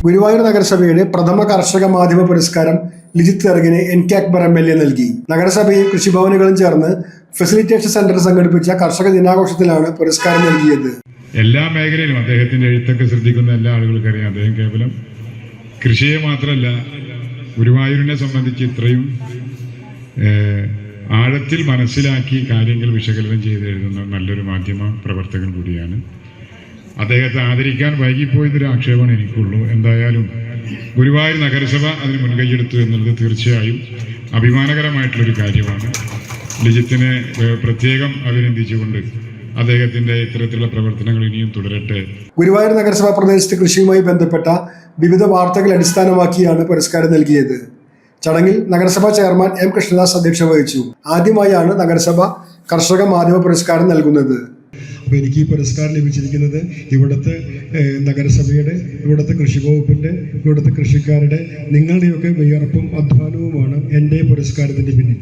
ഗുരുവായൂർ നഗരസഭയുടെ പ്രഥമ കർഷക മാധ്യമ പുരസ്കാരം Lijith തെറകിന് N K Akbar M L A നൽകി. നഗരസഭയും കൃഷിഭവനുകളും ചേർന്ന് ഫെസിലിറ്റേഷൻ സെന്റർ സംഘടിപ്പിച്ച കർഷക ദിനാഘോഷത്തിലാണ് പുരസ്കാരം നൽകിയത്. എല്ലാ മേഖലയിലും അദ്ദേഹത്തിന്റെ എഴുത്തൊക്കെ ശ്രദ്ധിക്കുന്ന എല്ലാ ആളുകൾക്കും അറിയാം അദ്ദേഹം കേവലം കൃഷിയെ മാത്രമല്ല ഗുരുവായൂരിനെ സംബന്ധിച്ച് ഇത്രയും ആഴത്തിൽ മനസ്സിലാക്കി കാര്യങ്ങൾ വിശകലനം ചെയ്ത് എഴുതുന്ന നല്ലൊരു മാധ്യമ പ്രവർത്തകൻ കൂടിയാണ് അദ്ദേഹത്തെ ആദരിക്കാൻ വൈകിപ്പോയതൊരു ആക്ഷേപമാണ് എനിക്കുള്ളൂ. എന്തായാലും ഗുരുവായൂർ നഗരസഭ അതിന് മുൻകൈയെടുത്തു എന്നുള്ളത് തീർച്ചയായും അഭിമാനകരമായിട്ടുള്ളൊരു കാര്യമാണ്. ലിജിത്തിനെ പ്രത്യേകം അഭിനന്ദിച്ചുകൊണ്ട് അദ്ദേഹത്തിന്റെ ഇത്തരത്തിലുള്ള പ്രവർത്തനങ്ങൾ ഇനിയും തുടരട്ടെ. ഗുരുവായൂർ നഗരസഭാ പ്രദേശത്ത് കൃഷിയുമായി ബന്ധപ്പെട്ട വിവിധ വാർത്തകൾ അടിസ്ഥാനമാക്കിയാണ് പുരസ്കാരം നൽകിയത്. ചടങ്ങിൽ നഗരസഭാ ചെയർമാൻ എം കൃഷ്ണദാസ് അധ്യക്ഷത വഹിച്ചു. ആദ്യമായാണ് നഗരസഭ കർഷക മാധ്യമ പുരസ്കാരം നൽകുന്നത്. അപ്പോൾ എനിക്ക് ഈ പുരസ്കാരം ലഭിച്ചിരിക്കുന്നത് ഇവിടുത്തെ നഗരസഭയുടെ ഇവിടുത്തെ കൃഷി വകുപ്പിന്റെ ഇവിടുത്തെ കൃഷിക്കാരുടെ നിങ്ങളുടെയൊക്കെ വിയർപ്പും അധ്വാനവുമാണ് എന്റെ പുരസ്കാരത്തിന്റെ പിന്നിൽ.